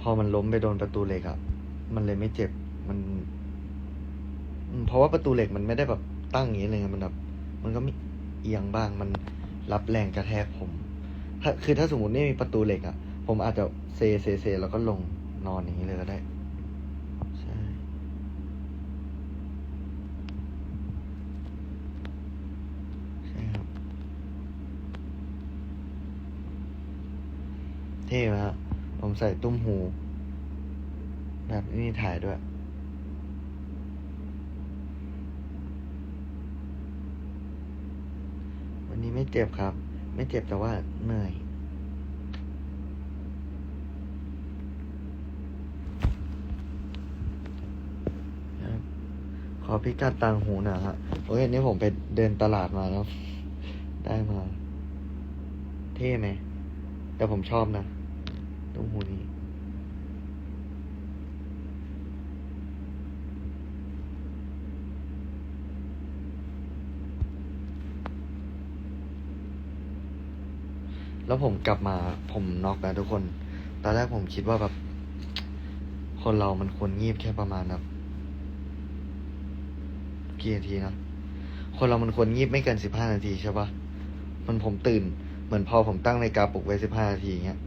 พอมันล้มไปโดนประตูเหล็กอะมันเลยไม่เจ็บ มัน เพราะว่าประตูเหล็กมันไม่ได้แบบตั้งอย่างนี้เลยมันแบบ มันก็มีเอียงบ้าง มันรับแรงกระแทกผม ถ้าคือถ้าสมมติไม่มีประตูเหล็กอะผมอาจจะเซเซเซแล้วก็ลงนอนอย่างนี้เลยก็ได้ใช่ใช่ครับ เท่ไหมฮะ ผมใส่ตุ้มหู แบบนี้ถ่ายด้วย วันนี้ไม่เจ็บครับ ไม่เจ็บแต่ว่าเหนื่อยขอพิกัดตังหูหน่อยฮะโอ้ยอันนี้ผมไปเดินตลาดมาแล้ว ได้มา เท่ไหม แต่ผมชอบนะ ตุ้มหูนี้แล้วผมกลับมาผมน็อกนะทุกคน ตอนแรกผมคิดว่าแบบ คนเรามันควรงีบแค่ประมาณแบบกี่นาทีนะ คนเรามันควรงีบไม่เกินสิบห้านาทีใช่ปะมันผมตื่น เหมือนพอผมตั้งนาฬิกาปลุกไว้สิบห้านาทีเงี้ย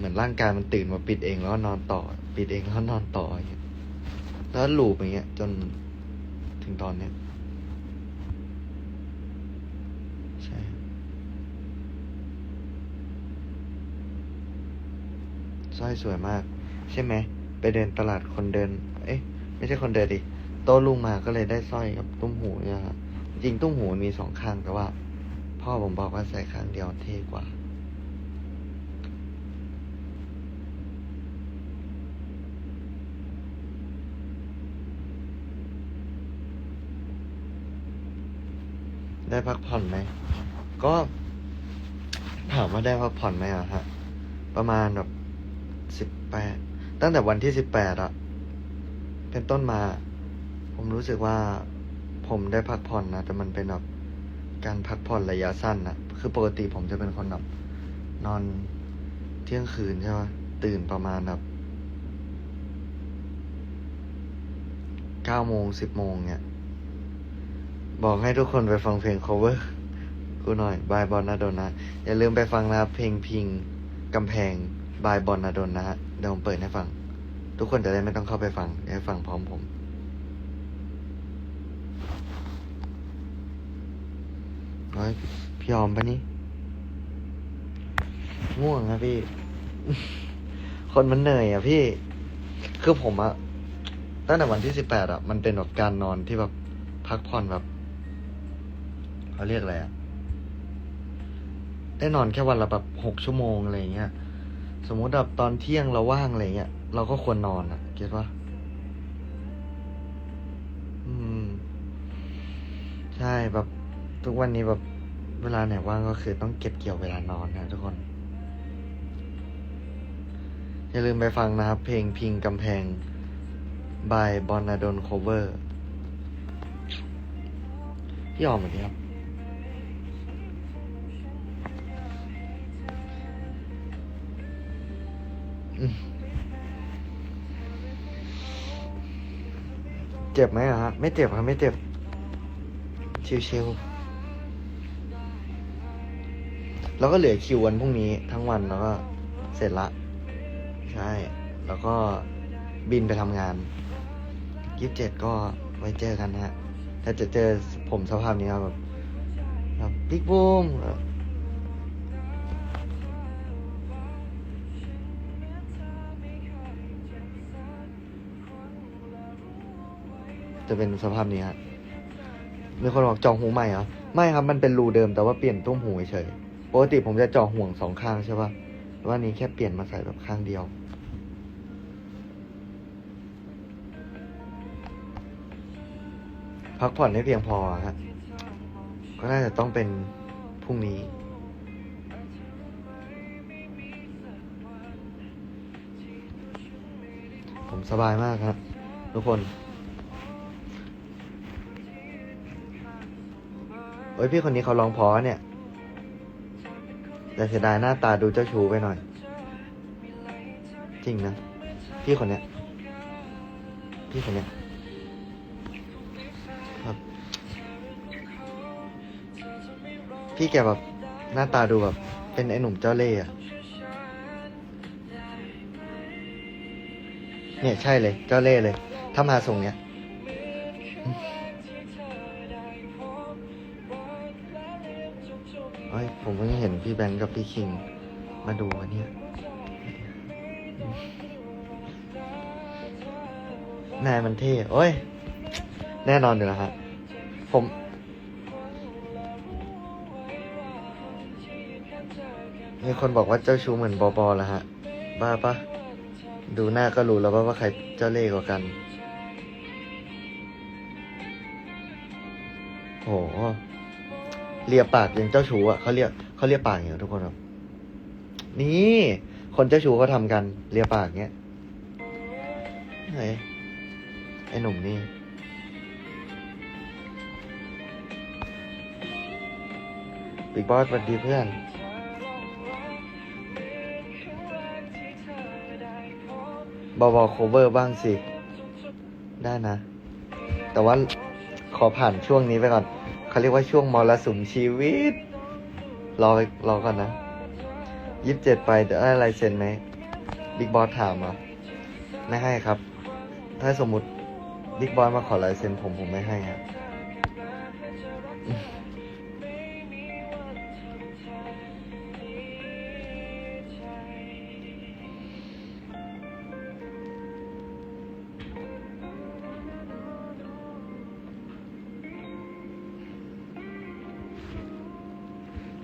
เหมือนร่างกายมันตื่นมาปิดเองแล้วนอนต่อ ปิดเองแล้วนอนต่ออย่างเงี้ยแล้วลูปอย่างเงี้ย จนถึงตอนเนี้ยใช่สร้อยสวยมาก ใช่ไหม ไปเดินตลาดคนเดิน เอ๊ะ ไม่ใช่คนเดินดิโตลุงมาก็เลยได้สร้อยกับตุ้มหูเนี่ยครับจริงตุ้มหูมีสองข้างแต่ว่า พ่อผมบอกว่าใส่ข้างเดียวเท่กว่า ได้พักผ่อนไหม ก็ถามว่าได้พักผ่อนไหมอะฮะ ประมาณแบบสิบแปด ตั้งแต่วันที่สิบแปดอะเป็นต้นมา ผมรู้สึกว่าผมได้พักผ่อนนะ แต่มันเป็นแบบการพักผ่อนระยะสั้นนะคือปกติผมจะเป็นคนแบบนอนเที่ยงคืนใช่ไหมตื่นประมาณแบบเก้าโมงสิบโมงเนี่ย บอกให้ทุกคนไปฟังเพลง cover กูหน่อยบายบอลนาโดนนะอย่าลืมไปฟังนะครับเพลงพิงกำแพงบายบอลนาโดนนะฮะเดี๋ยวผมเปิดให้ฟัง ทุกคนจะได้ไม่ต้องเข้าไปฟังให้ฟังพร้อมผมเฮ้ยพี่ยอมปะนี่ง่วงอะพี่ คนมันเหนื่อยอะพี่ คือผมอะตั้งแต่วันที่สิบแปดอะมันเป็นแบบการนอนที่แบบพักผ่อนแบบ เขาเรียกอะไรอะได้นอนแค่วันละแบบหกชั่วโมงอะไรเงี้ย สมมุติแบบตอนเที่ยงเราว่างอะไรเงี้ยเราก็ควรนอนอะเก็ตปะอืม ใช่แบบ ทุกวันนี้แบบเวลาไหนว่างก็คือต้องเก็บเกี่ยวเวลานอนนะทุกคน อย่าลืมไปฟังนะครับ เพลงพิงกำแพง by บอนาดนโคเวอร์พี่ออมเหมือนครับ เจ็บไหมอะฮะ ไม่เจ็บครับ ไม่เจ็บ ชิวๆแล้วก็เหลือคิววันพรุ่งนี้ทั้งวันแล้วก็เสร็จละ ใช่ แล้วก็บินไปทำงานยี่สิบเจ็ดก็ไว้เจอกันนะฮะ ถ้าจะเจอผมสภาพนี้ครับแบบแบบบิ๊กบูม จะเป็นสภาพนี้ฮะมีคนบอกเจาะหูใหม่เหรอไม่ครับมันเป็นรูเดิมแต่ว่าเปลี่ยนตุ้มหูเฉยปกติผมจะเจาะห่วงสองข้างใช่ปะแต่ว่านี้แค่เปลี่ยนมาใส่แบบข้างเดียว พักผ่อนให้เพียงพอครับก็น่าจะต้องเป็นพรุ่งนี้ผมสบายมากครับ ทุกคน เฮ้ยพี่คนนี้เขาร้องพอเนี่ย แต่เสียดายหน้าตาดูเจ้าชู้ไปหน่อย จริงนะ พี่คนเนี้ย พี่คนเนี้ยครับพี่แกแบบหน้าตาดูแบบ เป็นไอ้หนุ่มเจ้าเล่ห์อะเนี่ยใช่เลย เจ้าเล่ห์เลย ถ้ามาทรงเนี้ย ผมเพิ่งเห็นพี่แบงค์กับพี่คิง มาดูวันเนี้ยนายมันเท่โอ้ย แน่นอนอยู่แล้วฮะ ผม มีคนบอกว่าเจ้าชู้เหมือนบอบอแล้วฮะ บ้าปะดูหน้าก็รู้แล้วว่าว่าใครเจ้าเล่ห์กว่ากัน โห เลียปากอย่างเจ้าชู้อะเขาเรียกเขาเรียกปากอย่างนี้ทุกคนครับ นี่ คนเจ้าชู้เขาทำกัน เลียปากเงี้ยไอ้ไอ้หนุ่มนี่บิ๊กบอสสวัสดีเพื่อนบอบอโคเวอร์บ้างสิ ได้นะ แต่ว่าขอผ่านช่วงนี้ไปก่อน เขาเรียกว่าช่วงมรสุมชีวิต รอไปรอก่อนนะยี่สิบเจ็ดไปเดี๋ยวได้ลายเซ็นไหมบิ๊กบอสถามอะไม่ให้ครับ ถ้าสมมติบิ๊กบอสมาขอลายเซ็นผมผมไม่ให้ครับ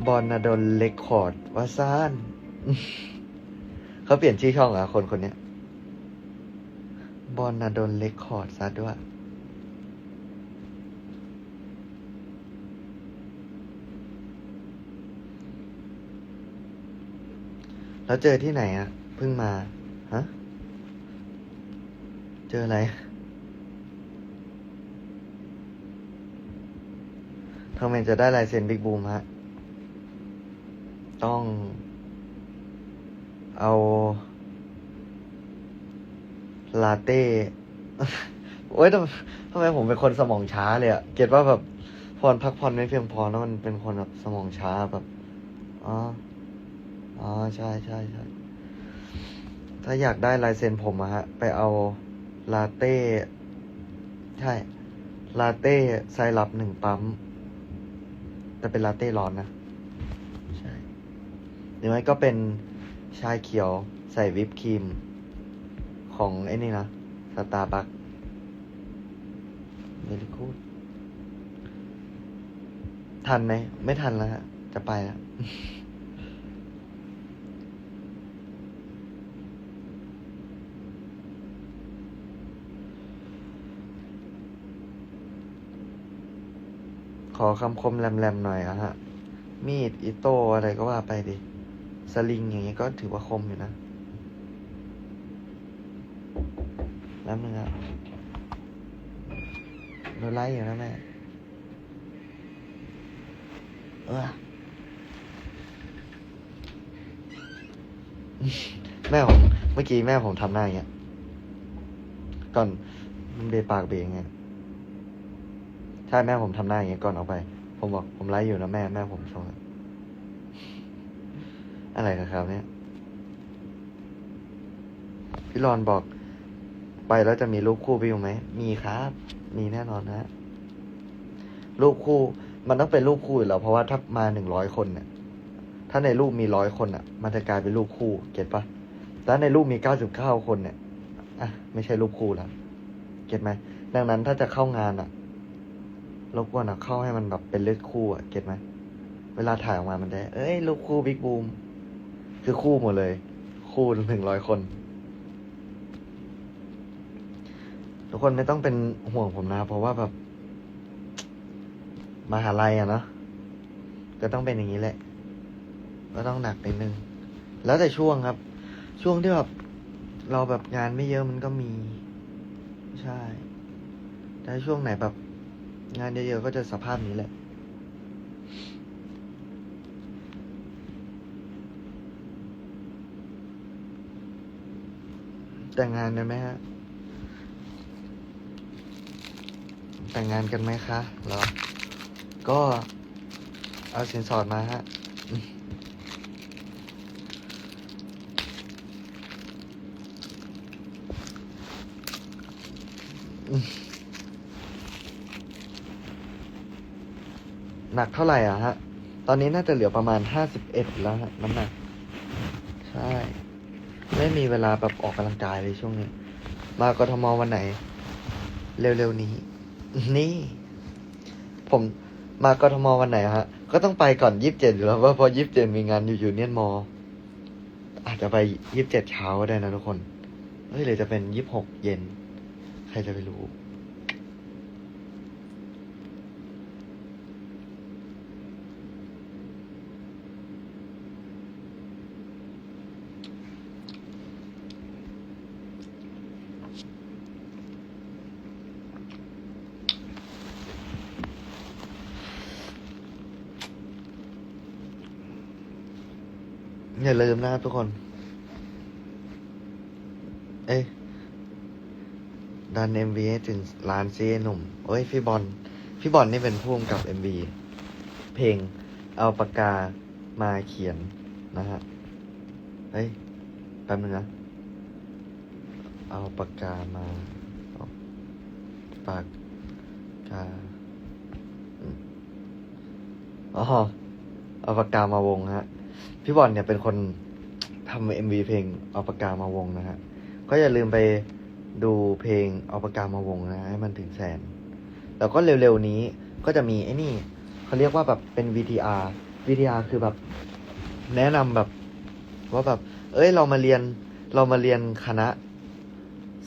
บอลนาดนเลคคอร์ดวาซานเขาเปลี่ยนชื่อช่องเหรอะคนคนนี้บอลนาดนเลคคอร์ดซะด้วย แล้วเจอที่ไหนอะเพิ่งมา ฮะ เจออะไรทำไมจะได้ลายเซ็นบิ๊กบูมฮะ ต้อง เอาลาเต้โอ้ยทำไมทำไมผมเป็นคนสมองช้าเลยอะเก็ตว่าแบบพรพักผ่อนไม่เพียงพอแล้วมันเป็นคนแบบสมองช้าแบบอ๋ออ๋อใช่ใช่ใช่ถ้าอยากได้ลายเซ็นผมอะฮะ ไปเอาลาเต้ ใช่ ลาเต้ไซรัปหนึ่งปั๊ม แต่เป็นลาเต้ร้อนนะ รือไม่ก็เป็นชาเขียวใส่วิปครีม ของไอ้นี่นะสตาร์บัคเ e ลิคูดทันไหม ไม่ทันแล้วฮะ จะไปแล้วขอคำคมแหลมๆหน่อยอะฮะ มีด อิโต้อะไรก็ว่าไปดิ สลิงอย่างเงี้ยก็ถือว่าคมอยู่นะแล้วมึงอะโดนไล่อยู่นะแม่เออแม่ผมเมื่อกี้แม่ผมทำหน้าอย่างเงี้ยก่อนมันเบปากเบะอย่างเงี้ยใช่แม่ผมทำหน้าอย่างเงี้ยก่อนออกไป ผมบอกผมไลฟ์อยู่นะแม่แม่ผมชง อะไรกันครับ เนี่ย พี่รอนบอก ไปแล้วจะมีรูปคู่พี่อยู่ไหม มีครับ มีแน่นอนนะ รูปคู่ มันต้องเป็นรูปคู่อยู่แล้ว เพราะว่าถ้ามาหนึ่งร้อยคนเนี่ยถ้าในรูปมีร้อยคนอะ มันจะกลายเป็นรูปคู่ เก็ตปะแต่ในรูปมีเก้าสิบเก้าคนเนี่ย อะ ไม่ใช่รูปคู่แล้ว เก็ตไหม ดังนั้นถ้าจะเข้างานอะรบกวนอะเข้าให้มันแบบเป็นเลือดคู่อะ เก็ตไหม เวลาถ่ายออกมามันจะเอ้ย รูปคู่บิ๊กบูม คือคู่หมดเลย คู่หนึ่งร้อยคน ทุกคนไม่ต้องเป็นห่วงผมนะ เพราะว่าแบบมหาลัยอะเนาะก็ต้องเป็นอย่างนี้แหละ ก็ต้องหนักนิดนึง แล้วแต่ช่วงครับ ช่วงที่แบบเราแบบงานไม่เยอะมันก็มี ใช่ แต่ช่วงไหนแบบงานเยอะๆก็จะสภาพนี้แหละ แต่งงานกันไหมฮะ แต่งงานกันไหมคะเหรอ ก็เอาสินสอดมาฮะ หนักเท่าไหร่อะฮะ ตอนนี้น่าจะเหลือประมาณห้าสิบเอ็ดแล้วฮะ น้ำหนัก ใช่ ไม่มีเวลาแบบออกกำลังกายเลยช่วงนี้ มากทมวันไหน เร็วๆนี้ นี่ ผมมากทมวันไหนฮะ ก็ต้องไปก่อนยี่สิบเจ็ดอยู่แล้วว่าพอยี่สิบเจ็ดมีงานอยู่ยูเนียนมอ อาจจะไปยี่สิบเจ็ดเช้าก็ได้นะทุกคน เฮ้ยเลยจะเป็นยี่สิบหกเย็น ใครจะไปรู้ อย่าลื มนะครับทุกคน เอ้ยดันเอ็มวีให้ถึงล้านซีหนุ่มเอ้ย พี่บอล พี่บอลนี่เป็นผู้กำกับเอ็มวีเพลงเอาปากกามาเขียนนะฮะ เฮ้ย แป๊บนึงนะ เอาปากกามา ปากกา อ๋อ เอาปากกามาวงฮะ พี่บอลเนี่ยเป็นคนำเอ็มวีเพลงเอาปากกามาวงนะฮะ ก็อย่าลืมไปดูเพลงเอาปากกามาวงนะให้มันถึงแสน แล้วก็เร็วๆนี้ก็จะมีไอ้นี่เขาเรียกว่าแบบเป็น VTR VTR คือแบบแนะนำแบบว่าแบบ เอ้ยเรามาเรียนเรามาเรียนคณะ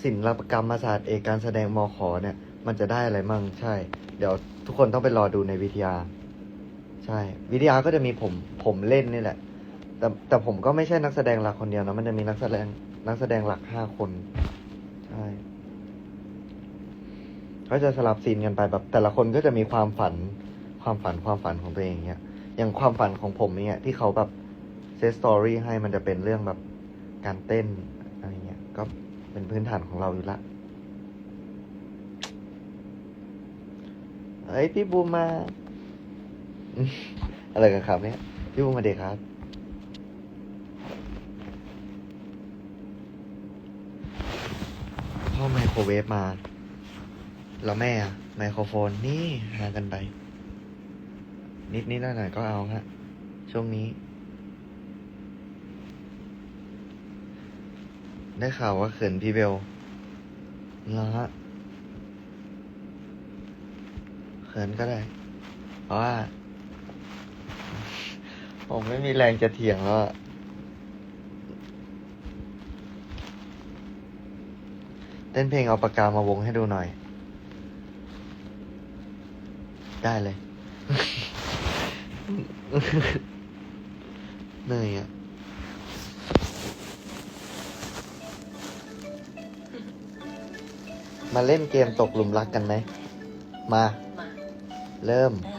ศิลปกรรมศาสตร์เอกการแสดงมขเนี่ย มันจะได้อะไรมั่งใช่ เดี๋ยวทุกคนต้องไปรอดูใน VTR ใช่ VTR ก็จะมีผมผมเล่นนี่แหละ แต่แต่ผมก็ไม่ใช่นักแสดงหลักคนเดียวนะ มันจะมีนักแสดงนักแสดงหลักห้าคน ใช่ก็จะสลับซีนกันไปแบบ แต่ละคนก็จะมีความฝัน ความฝันความฝันของตัวเองเนี้ย อย่างความฝันของผมเนี่ยที่เขาแบบเซตสตอรี่ให้มันจะเป็นเรื่องแบบการเต้นอะไรเงี้ย ก็เป็นพื้นฐานของเราอยู่ละเอ้ยพี่บูมมาอืมอะไรกันครับเนี่ย พี่บูมมาเด็กครับ พ่อไมโครเวฟมา แล้วแม่อะไมโครโฟนนี่หากันไป นิดนิดหน่อยหน่อยก็เอาฮะ ช่วงนี้ ได้ข่าวว่าเขินพี่เบลเหรอฮะเขินก็ได้ เพราะว่า ผมไม่มีแรงจะเถียงแล้วอะ เต้นเพลงเอาปากกามาวงให้ดูหน่อย ได้เลย เหนื่อยอะ มาเล่นเกมตกหลุมรักกันไหม มา มา เริ่ม เ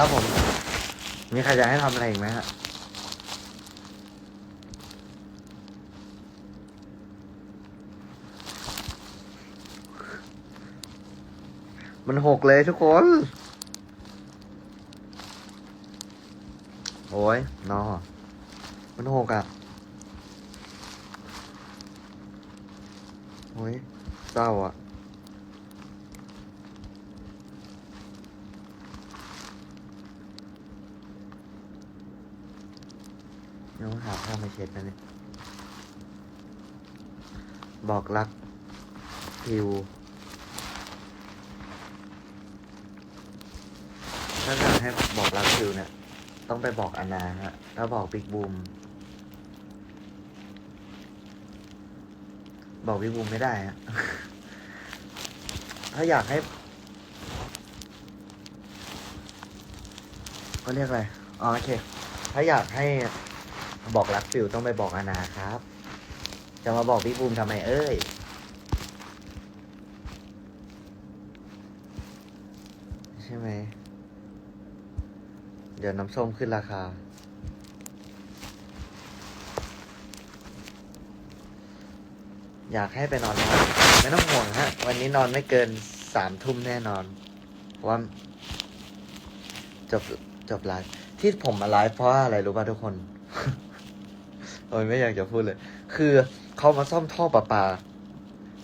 ครับผม มีใครอยากให้ทำอะไรอีกไหมฮะมันหกเลยทุกคน โอ้ยนอมันหกอะ โอ้ยเศร้าอะ ยังหาผ้ามาเช็ดนะเนี่ย บอกรักพิวถ้าอยากให้บอกรักพิวเนี่ย ต้องไปบอกอานาฮะ ถ้าบอกบิ๊กบูม บอกบิ๊กบูมไม่ได้ฮะ ถ้าอยากให้เขาเรียกอะไร อ๋อโอเค ถ้าอยากให้ บอกรักฟิวต้องไปบอกอานาครับ จะมาบอกพี่บูมทำไมเอ้ย ใช่ไหม เดี๋ยวน้ำส้มขึ้นราคา อยากให้ไปนอนบ้านไม่ต้องห่วงฮะ วันนี้นอนไม่เกินสามทุ่มแน่นอนเพราะว่าจบจบไลฟ์ที่ผมมาไลฟ์เพราะอะไรรู้ป่ะทุกคน โอ้ยไม่อยากจะพูดเลย คือเขามาซ่อมท่อประปา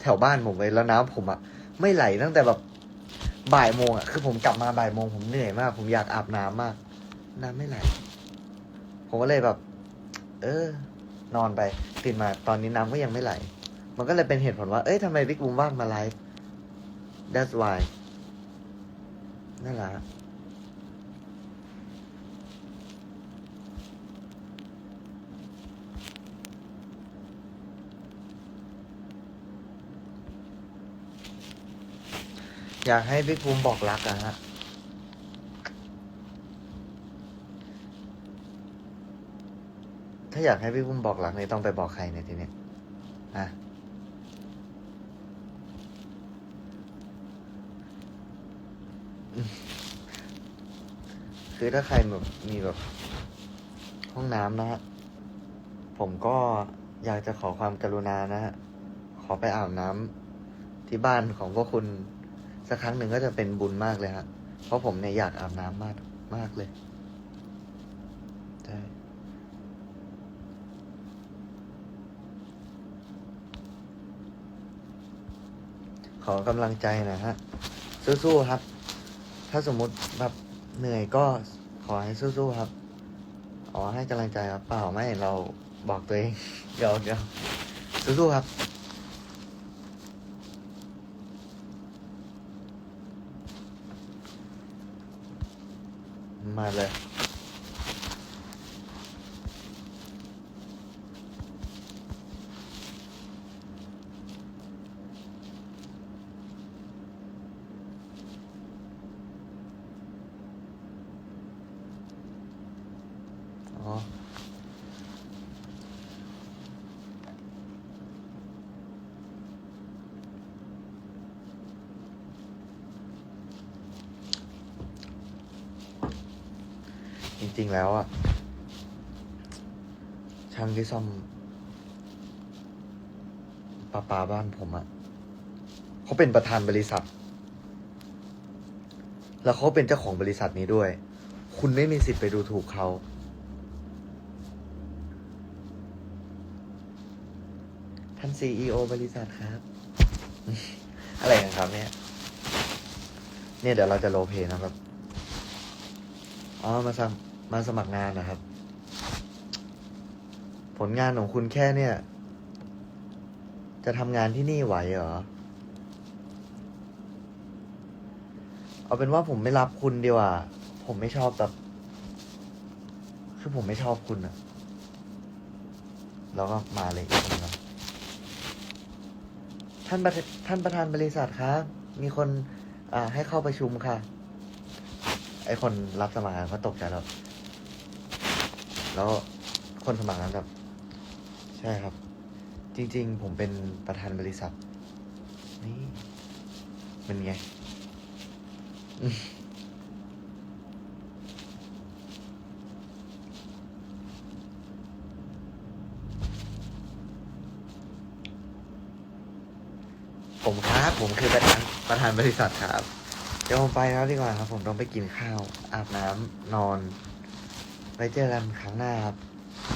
แถวบ้านผมเลยแล้วน้ำผมอะไม่ไหลตั้งแต่แบบบ่ายโมงอะคือผมกลับมาบ่ายโมงผมเหนื่อยมาก ผมอยากอาบน้ำมาก น้ำไม่ไหล ผมก็เลยแบบ เออ นอนไปตื่นมาตอนนี้น้ำก็ยังไม่ไหล มันก็เลยเป็นเหตุผลว่า เอ้ยทำไมบิ๊กบูมว่างมาไลฟ์ that's why นั่นแหละ อยากให้พี่ภูมิบอกรักอะฮะ ถ้าอยากให้พี่ภูมิบอกรักเนี่ยต้องไปบอกใครเนี่ยทีเนี้ยอะคือถ้าใครแบบมีแบบ ห้องน้ำนะฮะ ผมก็อยากจะขอความกรุณานะฮะ ขอไปอาบน้ำที่บ้านของพวกคุณ สักครั้งหนึ่งก็จะเป็นบุญมากเลยฮะ เพราะผมเนี่ยอยากอาบน้ำมากมากเลยใช่ขอกำลังใจนะฮะ สู้ๆครับ ถ้าสมมุติแบบเหนื่อยก็ขอให้สู้ๆครับ อ๋อให้กำลังใจครับ เปล่าไม่เราบอกตัวเองเดี๋ยวเดี๋ยวสู้ๆครับ มาเลย ริง ๆ แล้วอะช่างที่ซ่อมปลาปาบ้านผมอะเขาเป็นประธานบริษัท แล้วเขาเป็นเจ้าของบริษัทนี้ด้วย คุณไม่มีสิทธิ์ไปดูถูกเขาท่านซีอบริษัทครับ อะไรกันครับเนี่ย เนี่ยเดี๋ยวเราจะโรลเพย์นะครับอ๋อมาสม มาสมัครงานนะครับ ผลงานของคุณแค่เนี่ย จะทำงานที่นี่ไหวเหรอ เอาเป็นว่าผมไม่รับคุณดีกว่า ผมไม่ชอบแบบ คือผมไม่ชอบคุณอะแล้วก็มาเลยครับท่านประธท่านประธานบริษัทครับ มีคน อ่า ให้เข้าประชุมค่ะ ไอคนรับสมัครงานเขาตกใจแล้ว แล้วคนสมัครนั้นแบบ ใช่ครับ จริง ๆ ผมเป็นประธานบริษัท นี่มันไง ผมครับ ผมคือประธานประธานบริษัทครับ เดี๋ยวผมไปแล้วดีกว่าครับ ผมต้องไปกินข้าว อาบน้ำนอน ไปเจอกันครั้งหน้าครับ